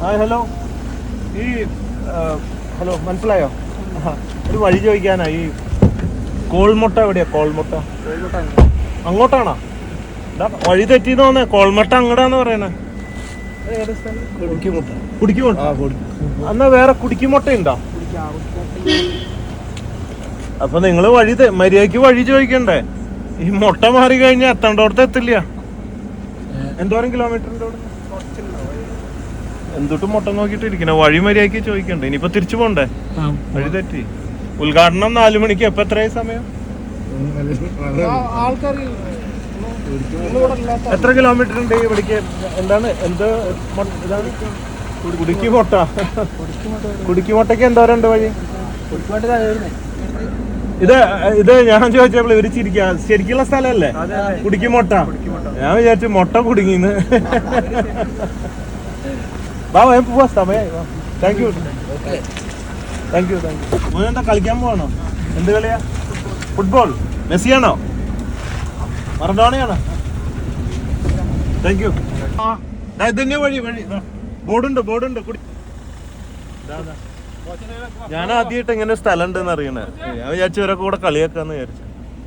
Hi hello. ഈ hello മനസ്സിലായോ? ഒരു വഴി ചോദിക്കാനാ. ഈ കോൾമുട്ട എവിടെയാ? കോൾമുട്ട. അങ്ങോട്ടാണോ? വഴി തെറ്റിന്ന് തോന്നേ കോൾമുട്ട അങ്ങടാന്ന് പറയണേ കുടിക്കുമുട്ട കുടിക്കുമുട്ട ആ കുടിക്കും. എന്നാ വേറെ കുടിക്കുമുട്ട ഉണ്ടോ അപ്പൊ നിങ്ങൾ വഴി മര്യാദയ്ക്ക് വഴി ചോദിക്കണ്ടേ? ഈ മുട്ട മാറി കഴിഞ്ഞാൽ എത്തേണ്ടോടത്ത് എത്തില്ല. എന്തോരം കിലോമീറ്റർ ഉണ്ട് അവിടെ എന്തുട്ട് മുട്ട നോക്കിട്ട് ഇരിക്കണ വഴി മര്യാദയ്ക്ക് ചോദിക്കണ്ടേ? ഇനിയിപ്പോ തിരിച്ചു പോണ്ടേ? വഴി തെറ്റി. ഉദ്ഘാടനം നാലു മണിക്ക്. എപ്പോ എത്രയായി സമയം? എത്ര കിലോമീറ്റർ ഉണ്ട് ഇവിടേക്ക്? എന്താണ്? എന്ത് ഇതാണ്? കുടുക്കി മുട്ട. കുടുക്കി മുട്ടയ്ക്ക് എന്തോരം ഉണ്ട് വഴി? ഇത് ഇത് ഞാൻ ചോദിച്ചപ്പോൾ ഇവർ ചിരിക്കാ. ശരിക്കുള്ള സ്ഥലമല്ലേ കുടുക്കി മുട്ട. ഞാൻ വിചാരിച്ചു മുട്ട കുടുങ്ങിന്ന്. വാ ഞാൻ പോവാ സമയായി thank you thank you thank you മോനെന്താ കളിക്കാൻ പോവാണോ? എന്ത് കളിയാ? ഫുട്ബോൾ മെസ്സിയാണോ? മറഡോണയാണോ? താങ്ക് യു ഇതന്നെ വഴി വഴി. ബോർഡുണ്ട് ബോർഡുണ്ട്. കുടി. ഞാൻ ആദ്യമായിട്ട് ഇങ്ങനെ സ്ഥലം ഉണ്ടെന്ന് അറിയണേ. ഞാൻ വിചാരിച്ചു ഇവരൊക്കെ കൂടെ കളിയാക്കാന്ന് വിചാരിച്ചു.